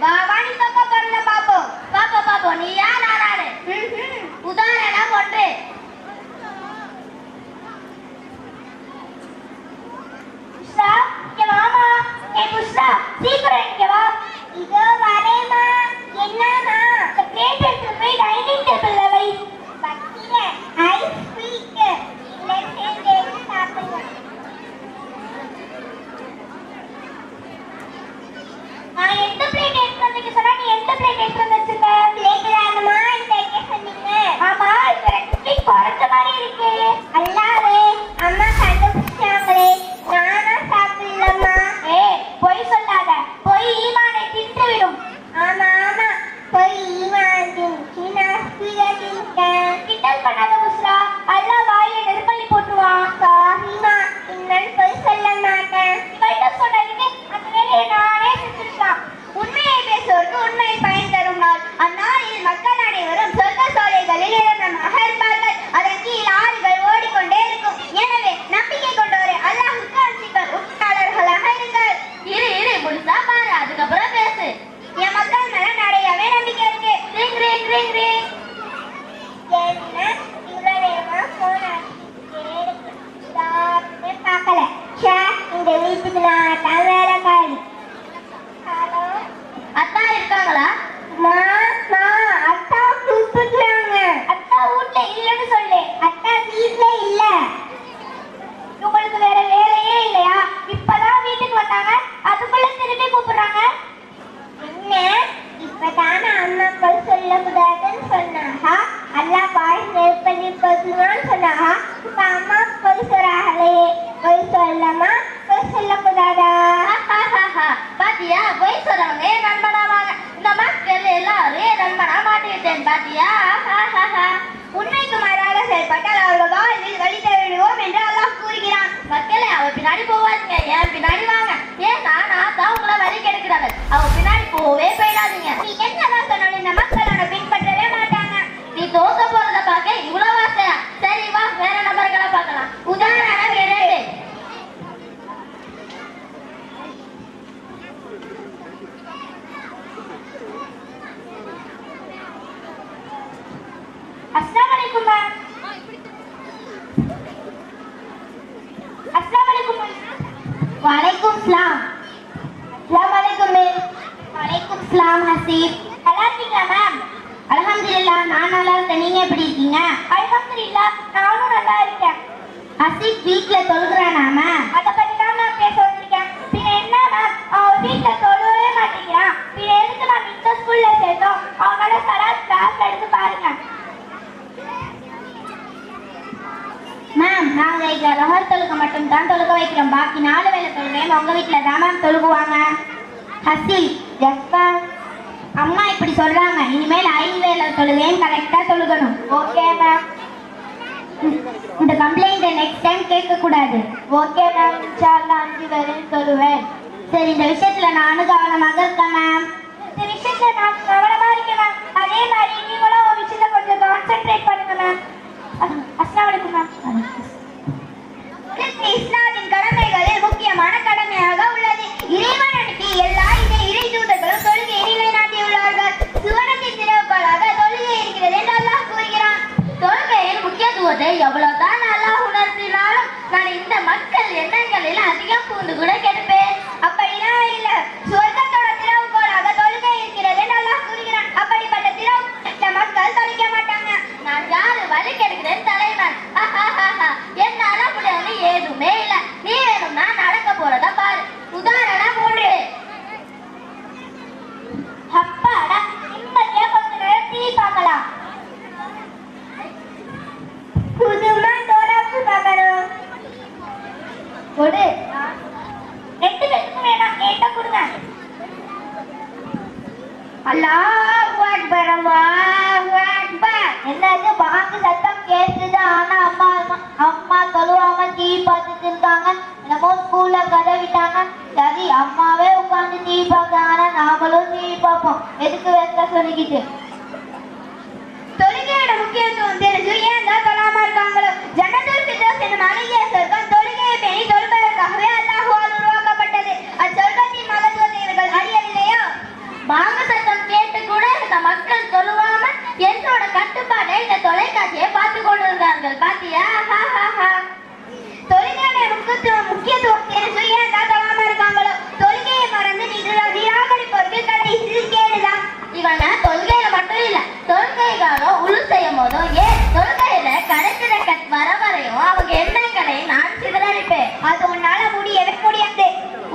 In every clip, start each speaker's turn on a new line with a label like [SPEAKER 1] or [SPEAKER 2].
[SPEAKER 1] ಬಾವಾಣಿ ತಕ ಬರ್ಲ ಪಾಪ ಪಾಪ ಪಾಪ ನೀ ಯಾರ ಆರಾಡೆ ಉದಾಹರಣೆ ಕೊಟ್ರೆ પુષ્પા કે મામા કે પુષ્પા શી Allah சொல்லக்கூடாதுன்னு சொன்னாஹா அல்லா பாய் நெருப்பள்ளிப்படுத்துவான்னு சொன்னாஹா இப்ப அம்மா பொய் சொல்றாங்களே பொய் சொல்லமா பொய் சொல்லக்கூடாதா பாத்தியா பொய் சொல்றவங்க நம்பனாவாங்க இந்த மக்கள் எல்லாரும் நம்பனா மாட்டிக்கிட்டேன் பாத்தியா உண்மைக்கு மாறாக செயல்பட்டால் அவர்கள் வாழ்வில் வழி தருவோம் என்று அல்லாஹ் கூறுகிறான் மக்களே அவர் பின்னாடி போவாதீங்க என் பின்னாடி வாங்க ஏன் நான் தான் உங்களை வழி கெடுக்கிறார்கள் அவன் பின்னாடி போவே போயிடாதீங்க நீ என்னதான் சொன்னாலும் இந்த மக்கள் தோசை போடுறதுக்காக இவ்வளவு மேம் பாக்கி நாலு வேலை தொழுகையும் மேம் உங்கள் வீட்டில் தான் மேம் தொழுகுவாங்க. ஹசில் ஜஸ்பா அம்மா இப்படி சொல்கிறாங்க இனிமேல் ஐந்து வேலை தொழுகையும் கரெக்டாக தொழுகணும். Okay ma'am? இந்த கம்ப்ளைண்ட்டை நெக்ஸ்ட் டைம் கேட்கக்கூடாது. Okay ma'am? இன்ஷால்லா அஞ்சு வேலையும் தொழுவேன். சரி இந்த விஷயத்துல நானும் கவனமாக இருக்கேன் மேம் இந்த விஷயத்தில் நான் சரி அம்மாவே உட்காந்து டிவி பார்க்கறாங்க நாமளும் டிவி பார்ப்போம் எதுக்கு வேஸ்டா சொல்லிக்கிட்டு தொழுகையோட முக்கியத்துவம் தெரிஞ்சு ஏன் தான் தொழாம இருக்காங்களோ ஜனதல் பிதோஸ் என்னும் அழகிய சொர்க்கம் தொழுகையை பேணி தொழுவதற்காகவே அல்லாஹுவால் உருவாக்கப்பட்டது அச்சொர்க்கத்தின் மகத்துவத்தை இவர்கள் அறியவில்லையோ பாங்க சத்தம் கேட்டு கூட இந்த மக்கள் தொழுவாம என்னோட கட்டுப்பாடை இந்த தொலைக்காட்சியை பார்த்து கொண்டிருந்தார்கள் பாத்தியா ஹா, ஹா, ஹா. தொழுகையோட முக்கியத்துவம் முக்கியத்துவம் தெரிஞ்சு ஏன் தான் தொழாம இருக்காங்களோ தொழுகையை மறந்து நிரா- நிராகரிப்பவர்கள் கடைசி கேடுதான் இவங்க மட்டும் இல்ல தொழுகைகாரம் உழு செய்யும் போதும் ஏன் தொழுகையில கடைசி வர வரையும் அவங்க எண்ணங்களை நான் சிதறடிப்பேன். அது உன்னால முடியவே முடியாது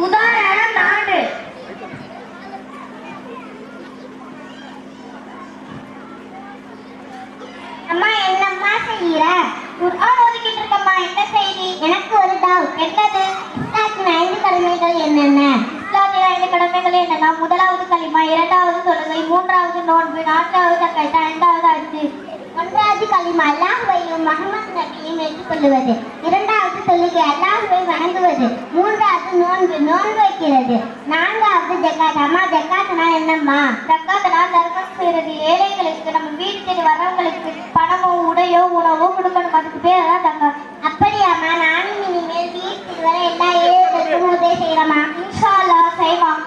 [SPEAKER 1] உதாரணம் நாடு அம்மா என்னம்மா செய்யற? குர்ஆன் ஓதிக்கிட்டு இருக்கம்மா என்ன செய்தி? எனக்கு ஒரு டவுட் என்னது? இஸ்லாத்தின் ஐந்து கடமைகள் என்னென்ன? இஸ்லாத்தின் ஐந்து கடமைகள் என்னன்னா முதலாவது களிமா இரண்டாவது தொழுகை மூன்றாவது நோன்பு நான்காவது தக்கைத்தா ஐந்தாவது அடுத்து ஒன்றாவது களிமா அல்லாஹுவையும் முகமது நபியும் ஏற்றுக்கொள்ளுவது. இரண்டாவது தொழுகை அல்லாஹுவை வணங்குவது. மூன்றாவது நோன்பு நோன்பு வைக்கிறது. நான்காவது ஜக்காத் அம்மா ஜக்காத்னா என்னம்மா? ஜக்காத்னா தர்மம் செய்யறது. ஏழைகளுக்கு நம்ம வீடு தேடி வர்றவங்களுக்கு பணமோ உடையோ உணவோ கொடுக்கணும். அதுக்கு பேர் தான் தங்கம் அப்படியாம்மா நானும் இனிமேல் வீட்டுக்கு வர எல்லா ஏழை உதவி செய்யலாமா இன்ஷா அல்லாஹ் செய்வான்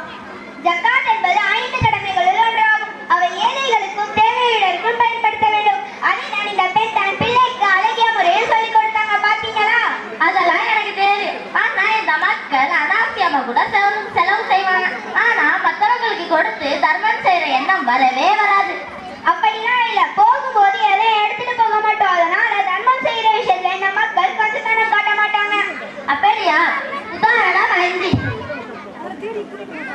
[SPEAKER 1] ஜக்காத் என்பது ஐந்து கடமைகளில் ஒன்றாகும். அவை ஏழைகளுக்கும் தேவையுடருக்கும் பயன்படுத்த வேண்டும். அதை நான் இந்த பெண் தன் பிள்ளைக்கு அழகிய முறையில் சொல்லிக் கொடுத்தாங்க பாத்தீங்களா? அதெல்லாம் எனக்கு தெரியும் ஆனா இந்த மக்கள் அனாவசியமா கூட செலவு செலவு செய்வாங்க. ஆனா மற்றவங்களுக்கு கொடுத்து தர்மம் செய்யற எண்ணம் வரவே வராது அப்படிலாம் இல்ல போகும்போது எதையும் எடுத்துட்டு போக மாட்டோம் அதனால தர்மம் செய்யற விஷயத்துல இந்த மக்கள் கொஞ்சம் தனம் காட்ட மாட்டாங்க அப்படியா உதாரணம் அஞ்சு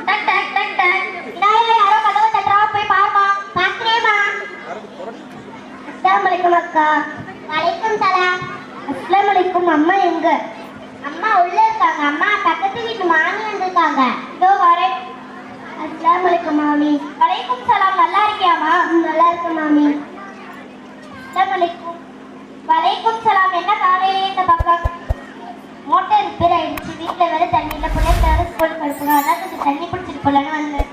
[SPEAKER 1] டக் டக் டக் டக் இதாயா யாரோ கதவை தட்டுறா போய் பாருமா பாக்குறேமா அஸ்ஸலாமு அலைக்கும் அக்கா வலைக்கும் சலாம் அஸ்ஸலாமு அலைக்கும் அம்மா எங்க? அம்மா உள்ள இருக்காங்க. அம்மா பக்கத்து வீட்டு மாமி வந்திருக்காங்க. இதோ வரேன். அஸ்ஸலாமு அலைக்கும் மாமி. வலைக்கும் சலாம். நல்லா இருக்கியாமா நல்லா இருக்கேன் மாமி. அஸ்ஸலாமு அலைக்கும் வலைக்கும் சலாம். என்ன காலையிலே இந்த பக்கம்? மோட்டார் ரிப்பேர் ஆயிடுச்சு. வீட்டில் வேற தண்ணி இல்லை. பிள்ளைங்க ஸ்கூலுக்கு அனுப்புங்க அதான் கொஞ்சம் தண்ணி பிடிச்சிட்டு போலான்னு வந்தேன்.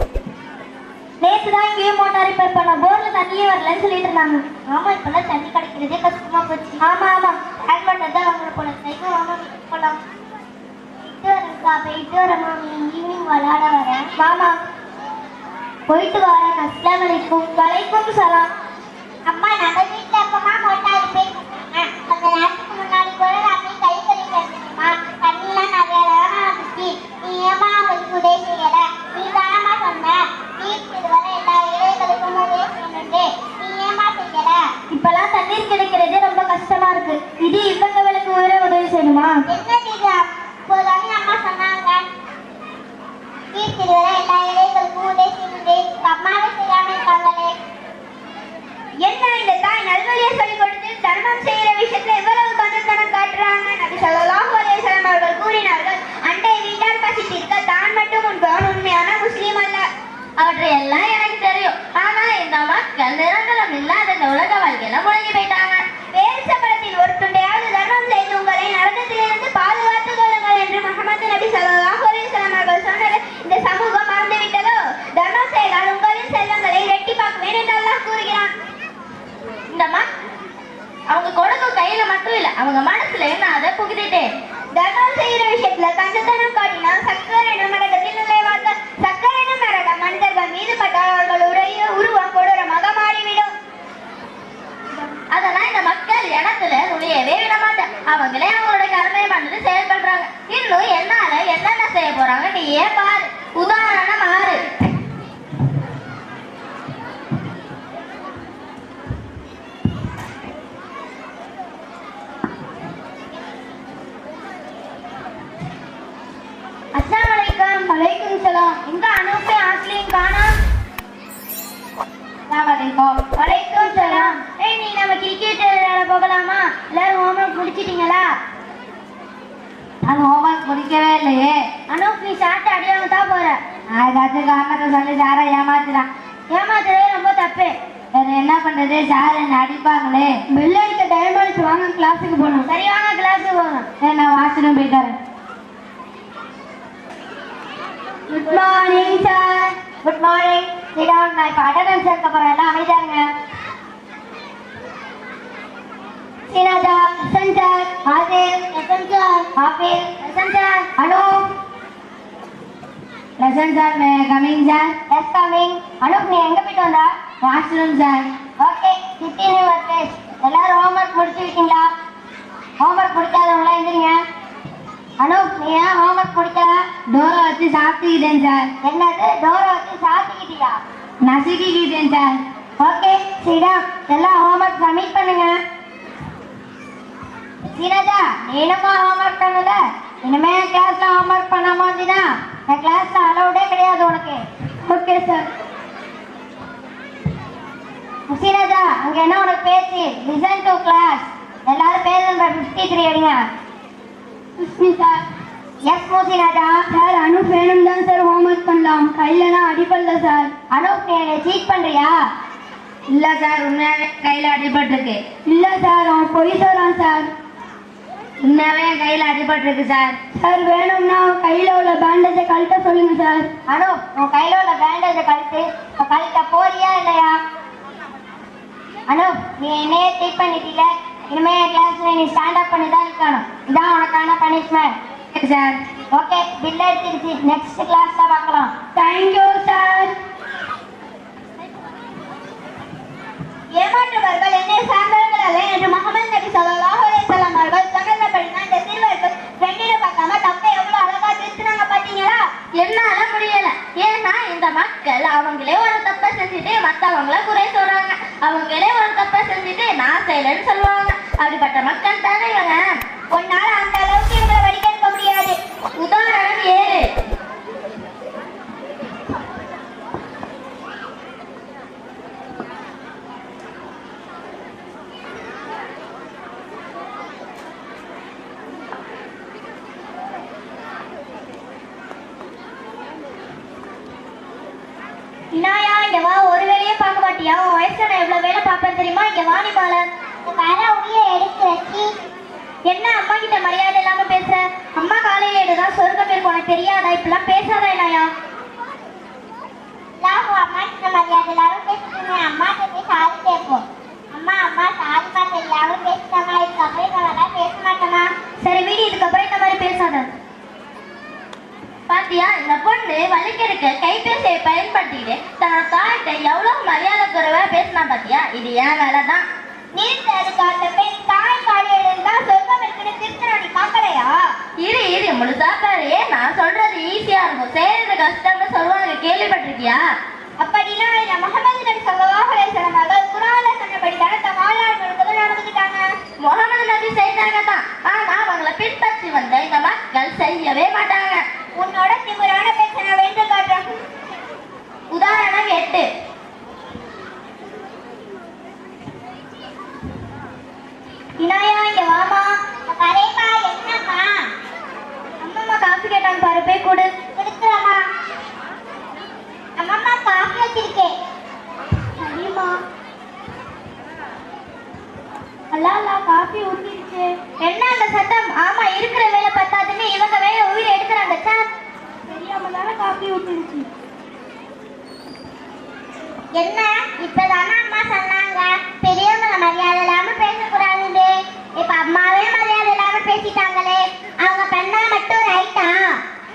[SPEAKER 1] நேற்று தான் இங்கேயும் மோட்டார் ரிப்பேர் பண்ணோம். போரில் தண்ணியே வரலன்னு சொல்லிட்டு இருந்தாங்க. ஆமாம் இப்போல்லாம் தண்ணி கிடைக்கிறதே கஷ்டமா போச்சு. ஆமாம் ஆமாம் ஹேண்ட் வாட்டர் தான் வாங்கணும் போல சைக்கிள் வாங்க போகலாம் போயிட்டு வரேன்க்கா போயிட்டு வரேன் மாமி. ஈவினிங் விளையாட வரேன். மாமா. போயிட்டு வரேன். அஸ்லாம் வலைக்கும் வலைக்கும் சலாம். அம்மா நம்ம வீட்டில் எப்பமா மோட்டார் ரிப்பேர் கொஞ்ச நேரத்துக்கு முன்னாடி கூட நான் போய் கை கழுவிட்டு வந்துருமா தண்ணிலாம் நிறைய நேரம் வந்துச்சு நீ ஏமா அவங்களுக்கு உதவி செய்யல நீ தானமா சொன்ன வீட்டுக்கு வர எல்லா ஏழைகளுக்கும் உதவி செய்யணுண்டு நீ ஏமா செய்யல இப்பெல்லாம் தண்ணீர் கிடைக்கிறது ரொம்ப கஷ்டமா இருக்கு இது இவங்களுக்கு வேற உதவி செய்யணுமா என்ன டீச்சா இப்போதானே அம்மா சொன்னாங்க வீட்டுக்கு வர எல்லா ஏழைகளுக்கும் உதவி செய்யணுண்டு அம்மாவே செய்யாம இருக்காங்களே என்ன இந்த தாய் நல்வழியை சொல்லிக் கொடுத்து தர்மம் செய்யற விஷயத்துல எவ்வளவு கஞ்சத்தனம் காட்டுறாங்க நபி ஸல்லல்லாஹு அலைஹி வஸல்லம் அவர்கள் கூறினார்கள் அண்டை வீட்டார் பசி தீர்க்க தான் மட்டும் உண்பவன் உண்மையான முஸ்லீம் அல்ல அவற்றை எல்லாம் எனக்கு தெரியும் ஆனா இந்த மக்கள் நிரந்தரம் இல்லாத இந்த உலக வாழ்க்கையில முழங்கி போயிட்டாங்க. வேறுசப்பளத்தில் ஒரு துண்டையாவது தர்மம் செய்து உங்களை நரகத்திலிருந்து பாதுகாத்துக் கொள்ளுங்கள் என்று முகமது நபி ஸல்லல்லாஹு அலைஹி வஸல்லம் அவர்கள் சொன்னது. இந்த சமூகம் மறந்து விட்டதோ தர்மம் செய்தால் உங்களின் செல்வங்களை இரட்டிப்பாக்குவேன் என்று அல்லாஹ் கூறுகிறான். இந்த மக் அவங்க கொடுக்கும் கையில மட்டும் இல்ல அவங்க மனசுல என்ன அதை புகுதிட்டு தர்மம் செய்யற விஷயத்துல தங்கத்தனம் காட்டினா சக்கர் நரகத்தில் நுழைவார்கள். சக்கர் எனும் நரகம் மனிதர்கள் மீது பட்டால் அவர்கள் உடைய உருவம் கொடூரமாக மாறிவிடும் அதெல்லாம் இந்த மக்கள் இடத்துல நுழையவே விட மாட்டேன் அவங்களே அவங்களோட கடமையை பண்ணது செயல்படுறாங்க. இன்னும் என்னால என்னென்ன செய்ய போறாங்க நீ ஏன் பாரு. உதாரணம் ஆறு
[SPEAKER 2] முடிச்சிட்டீங்களா
[SPEAKER 3] நான் ஹோம்ஒர்க் முடிக்கவே இல்லையே.
[SPEAKER 2] அனுப் நீ சாப்பிட்டு அடியாம தான் போற.
[SPEAKER 3] ஏதாச்சும் காரணத்தை சொல்லி சாரை ஏமாத்துறான்.
[SPEAKER 2] ஏமாத்துறதே ரொம்ப தப்பு.
[SPEAKER 3] வேற என்ன பண்றது? சார் என்ன அடிப்பாங்களே.
[SPEAKER 2] பெல் அடிக்க டைம் அடிச்சு வாங்க கிளாஸுக்கு போகணும் சரி வாங்க கிளாஸுக்கு போகணும்
[SPEAKER 3] நான் வாஷ்ரூம் போயிட்டு வரேன்.
[SPEAKER 2] Good morning sir good morning நான் இப்போ அட்டண்டன்ஸ் எடுக்க போறேன். எல்லாம் அமைதியாருங்க சீனாஜா எஸ்என் சார் ஆசிர் எஸ்என் சார் ஆபிர் எஸ்என் sir Anu
[SPEAKER 3] lesson sir may coming sir
[SPEAKER 2] yes coming Anup நீ எங்க போயிட்டு வந்தா?
[SPEAKER 3] Washroom sir
[SPEAKER 2] okay your place எல்லாரும் ஹோம்ஒர்க் முடிச்சுக்கிட்டீங்களா ஹோம்ஒர்க் முடிக்காதவங்களா எந்திரிங்க. அனுப் நீ ஏன் ஹோம்ஒர்க் முடிக்கல
[SPEAKER 3] டோரை வச்சு சாப்பிட்டுக்கிட்டேன் சார்
[SPEAKER 2] என்னது? டோரை வச்சு சாத்திக்கிட்டியா?
[SPEAKER 3] நசுக்கிக்கிட்டேன் சார்
[SPEAKER 2] ஓகே சீடா எல்லாம் ஹோம்ஒர்க் சப்மிட் பண்ணுங்க. சீனஜா நீனமா ஹோம்ஒர்க் பண்ணல இனிமே கிளாஸ்ல ஹோம்ஒர்க் பண்ணாம வந்தீனா என் கிளாஸ்ல அலௌடே கிடையாது உனக்கு. ஓகே சார் சீனஜா அங்க என்ன உனக்கு பேச்சு? லிசன் டு கிளாஸ் எல்லாரும் பேஜ் நம்பர் ஃபிஃப்டி த்ரீ எடுங்க சார் எஸ் மூசினாஜா சார் அனுப் வேணும் தான் சார் ஹோம்ஒர்க் பண்ணலாம். கையிலலாம் அடிப்படல சார் அனுப் நீ என்னை சீட் பண்றியா?
[SPEAKER 3] இல்ல சார் உண்மையாவே கையில அடிபட்டிருக்கு.
[SPEAKER 2] இல்ல சார் அவன் பொய் சொல்றான் சார்
[SPEAKER 3] உண்மையாவே என் கையில அடிபட்டிருக்கு சார்.
[SPEAKER 2] சார் வேணும்னா கையில உள்ள பேண்டேஜை கழட்ட சொல்லுங்க சார். அனு உன் கையில உள்ள பேண்டேஜை கழட்டு. இப்ப கழட்ட போறியா இல்லையா? அனு நீ என்னையே ட்ரீட் பண்ணிட்டீல? இனிமே என் கிளாஸ்ல நீ ஸ்டாண்ட் அப் பண்ணி தான் இருக்கணும். இதான் உனக்கான பனிஷ்மெண்ட்
[SPEAKER 3] சார்
[SPEAKER 2] ஓகே பில் எடுத்துருச்சு. நெக்ஸ்ட் கிளாஸ்ல பார்க்கலாம். Thank you sir. ஏமாற்றுவர்கள் என்னை சார்ந்தவர்கள் அல்ல என்று முகமது நபி ஸல்லல்லாஹு அலைஹி வஸல்லம் அவர்கள் சொன்னபடிதான் இந்த சிறுவர்கள் ஃப்ரெண்டில பார்க்காம தப்பை எவ்வளவு அழகா திருத்தினாங்க பாத்தீங்களா
[SPEAKER 3] என்னால முடியல ஏன்னா இந்த மக்கள் அவங்களே ஒரு தப்பை செஞ்சுட்டு மத்தவங்கள குறை சொல்றாங்க அவங்களே ஒரு தப்பை செஞ்சுட்டு நான் செய்யலன்னு சொல்லுவாங்க அப்படிப்பட்ட மக்கள் தானே இவங்க
[SPEAKER 2] உன்னால அந்த அளவுக்கு இவங்களை வடிகெடுக்க முடியாது
[SPEAKER 3] உதாரணம் ஏழு
[SPEAKER 2] இனாயா இங்க வா ஒரு வேலையே பார்க்க மாட்டியா உன் வயசுல நான் எவ்வளவு வேலை பார்ப்பேன் தெரியுமா? இங்க வாணி நீ வர உயிரை எடுத்து வச்சு என்ன அம்மா கிட்ட மரியாதை இல்லாம பேசுற? அம்மா காலையில எடுதான் சொர்க்கம் இருக்கு உனக்கு தெரியாதா? இப்பெல்லாம் பேசாத இனாயா நான் அம்மா கிட்ட மரியாதை இல்லாம பேசுறேன் அம்மா கிட்ட சாரி கேட்போம். அம்மா அம்மா சாரிமா தெரியாம பேசிட்டமா இதுக்கப்புறம் இந்த மாதிரிலாம் பேச மாட்டேமா சரி வீடு இதுக்கப்புறம் இந்த மாதிரி பேசாத
[SPEAKER 3] பாத்தியா இந்த பொண்ணு வலிக்கெடுக்க கைபேசியை பயன்படுத்திக்கிட்டு தன்னோட தாய்கிட்ட எவ்வளவு மரியாதை குறைவா பேசினா பாத்தியா? இது ஏன் வேலைதான்.
[SPEAKER 2] நீர்த்தது காட்ட பெண் தாய் காலியில் தான் சொர்க்கம் இருக்குன்னு திருத்தணி நீ பார்க்கலையா?
[SPEAKER 3] இரு இரு. முழுசா பாரு. நான் சொல்றது ஈஸியா இருக்கும். செய்யறது கஷ்டம்னு சொல்லுவாங்க கேள்விப்பட்டிருக்கியா?
[SPEAKER 2] அப்படிலாம் இல்ல. முகமது நபி ஸல்லல்லாஹு அலைஹி வஸல்லம் அவர்கள் குர்ஆன்ல சொன்னபடி தான் தம் வாழ்நாள் நடந்துக்கிட்டாங்க.
[SPEAKER 3] முகமது நபி செய்தாங்க தான் ஆனா அவங்கள பின்பற்றி வந்த இந்த மக்கள் செய்யவே மாட்டாங்க.
[SPEAKER 2] உன்னோட திமிரான பேச்ச நான் வென்று காட்டுறேன்.
[SPEAKER 3] உதாரணம் எட்டு.
[SPEAKER 2] இனாயா இங்க வாமா. கரைப்பா என்னம்மா? அம்மம்மா காஃபி கேட்டாங்க பாரு போய் கொடு. கொடுக்குறம்மா அம்மம்மா காஃபி வச்சிருக்கேன் சரிம்மா. அல்லா அல்லா காஃபி ஊற்றி என்ன அந்த சத்தம் ஆமா இருக்கிற வேலை பத்தாதுன்னு இவங்க வேலை உயிர் எடுக்கிறாங்க சார் தெரியாம தானே காஃபி என்ன? இப்பதானே அம்மா சொன்னாங்க. பெரியவங்கள மரியாதை இல்லாம பேசக்கூடாதுன்னு. இப்ப அம்மாவே மரியாதை இல்லாம பேசிட்டாங்களே. அவங்க பெண்ணா மட்டும் ரைட்டா?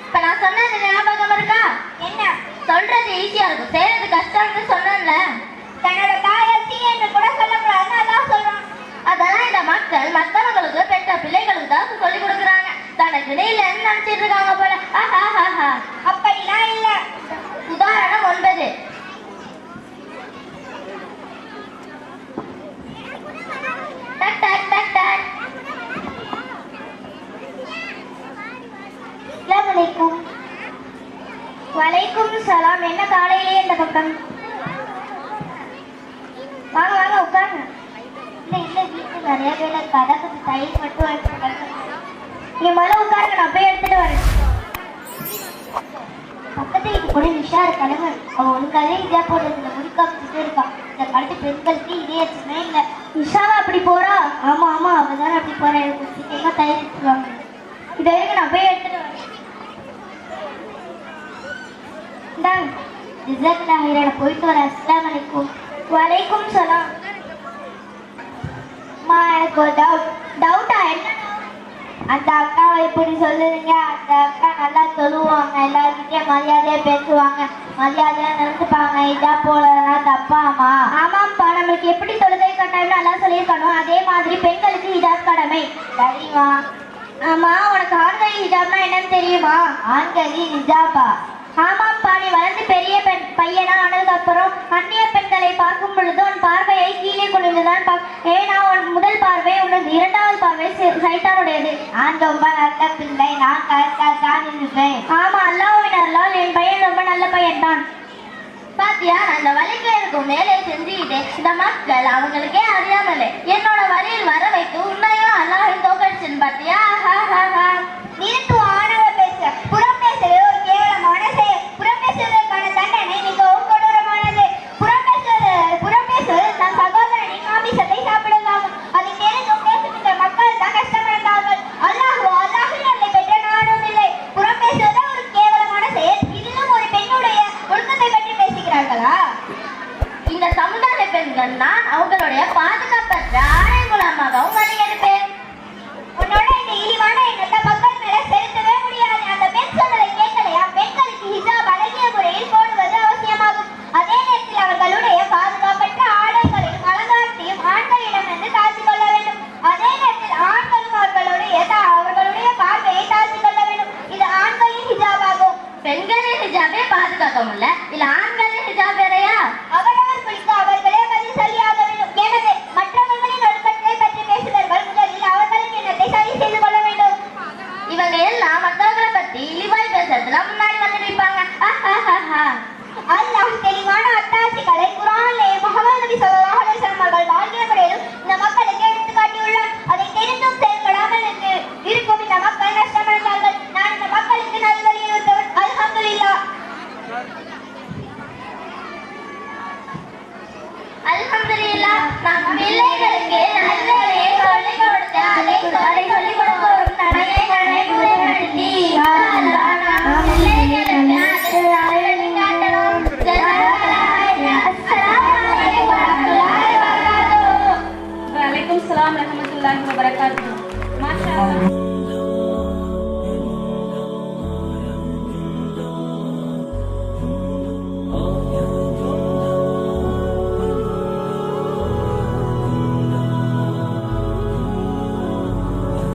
[SPEAKER 3] இப்ப நான் சொன்னது ஞாபகம் இருக்கா?
[SPEAKER 2] என்ன?
[SPEAKER 3] சொல்றது ஈஸியா இருக்கும். செய்யறது கஷ்டம்னு சொன்னேன்ல.
[SPEAKER 2] தன்னோட தாயை தீ என்று கூட சொல்லக்கூடாதுன்னு அதான் சொல்றோம்.
[SPEAKER 3] அதெல்லாம் இந்த மக்கள் மத்தவங்களுக்கு பெற்ற பிள்ளைகளுக்கு தான் சொல்லி கொடுக்குறாங்க. தனக்கு இல்லைன்னு நினைச்சிட்டு இருக்காங்க போல.
[SPEAKER 2] அப்படிலாம் இல்ல.
[SPEAKER 3] உதாரணம் ஒன்பது. டக் டக் டக் டக்.
[SPEAKER 2] வலைக்கும்
[SPEAKER 4] வலைக்கும் சலாம். என்ன காலையிலேயே இந்த பக்கம் வாங்க வாங்க உட்காருங்க
[SPEAKER 1] இல்ல இல்ல வீட்டுல நிறைய வேலை இருக்கு அதான் கொஞ்சம் தயிர் மட்டும் வாங்கிட்டு
[SPEAKER 4] நீ முதல்ல உட்காருங்க நான் போய் எடுத்துட்டு வரேன்.
[SPEAKER 1] பக்கத்து வீட்டு கூட நிஷா இருக்காளுங்க அவ ஒழுங்காவே இதே போடுறதுல முடிக்காமட்டு இருக்கான் இந்த காலத்து பெண்களுக்கு இதே எதுவுமே இல்லை.
[SPEAKER 4] நிஷாவா அப்படி போறா?
[SPEAKER 1] ஆமா ஆமா அவ தானே அப்படி போறா. எனக்கு சீக்கிரமா தயிர் எடுத்துருவாங்க
[SPEAKER 4] இதை வரைக்கும் நான் போய் எடுத்துட்டு வரேன்.
[SPEAKER 1] இந்தாங்க. டிசர்ட் நான் போயிட்டு வரேன் அஸ்லாம் வலைக்கும்
[SPEAKER 4] வலைக்கும் சொல்லாம்.
[SPEAKER 1] அம்மா எனக்கு ஒரு டவுட்
[SPEAKER 4] டவுட்டா என்ன
[SPEAKER 1] அந்த அக்காவை இப்படி சொல்லுறீங்க அந்த அக்கா நல்லா சொல்லுவாங்க எல்லாருக்கிட்டையும் மரியாதையா பேசுவாங்க மரியாதையா நடந்துப்பாங்க இதா போலலாம் தப்பாமா
[SPEAKER 4] ஆமாம்ப்பா நம்மளுக்கு எப்படி தொழுகை கட்டாயம்னு நல்லா சொல்லியிருக்கணும் அதே மாதிரி பெண்களுக்கு ஹிஜாப் கடமை.
[SPEAKER 1] சரிம்மா.
[SPEAKER 4] ஆமா உனக்கு ஆண்கள் ஹிஜாப்னா என்னன்னு தெரியுமா?
[SPEAKER 1] ஆண்களி நிஜாபா
[SPEAKER 4] ஆமாம்ப்பா நீ வளர்ந்து பெரிய பெண் பையனா ஆனதுக்கு அப்புறம் அந்நிய பெண்களை பார்க்கும் பொழுது உன் பார்வையை கீழே கொண்டுதான் பார் ஏன்னா உன் முதல் பார்வை உனது இரண்டாவது பார்வை சை- சைத்தானுடையது
[SPEAKER 1] நான் ரொம்ப நல்ல பிள்ளை நான் கரெக்டா தான் இருப்பேன்.
[SPEAKER 4] ஆமா அல்லாஹ்வின் அருளால் என் பையன் ரொம்ப நல்ல பையன் தான்.
[SPEAKER 1] பாத்தியா அந்த வழிக்கு எனக்கு வேலையை செஞ்சுக்கிட்டு இந்த மக்கள் அவங்களுக்கே அறியாமலே என்னோட வழியில் வர வைத்து உன்னையும் அல்லாஹையும் தோக்கடிச்சுன்னு பாத்தியா? நீ பெண்களே பெண்களின் ஹிஜாபே பாதுகாக்க முடியல. இல்ல
[SPEAKER 4] ஆண்கள் அல்ஹம்துலில்லா நம் பிள்ளைகளுக்கு நன்மைகளை சொல்லிக் கொடுத்து அதை சொல்லி சொல்லிக் கொடுக்கும் நன்மை
[SPEAKER 1] நடைமுறைப்படுத்தி நம் பிள்ளைகளுக்கு அதை வழிகாட்டலாம் வலைக்கும் சலாம் ரஹமத்துல்லாஹி வபரகாத்துஹு. மாஷா அல்லாஹ்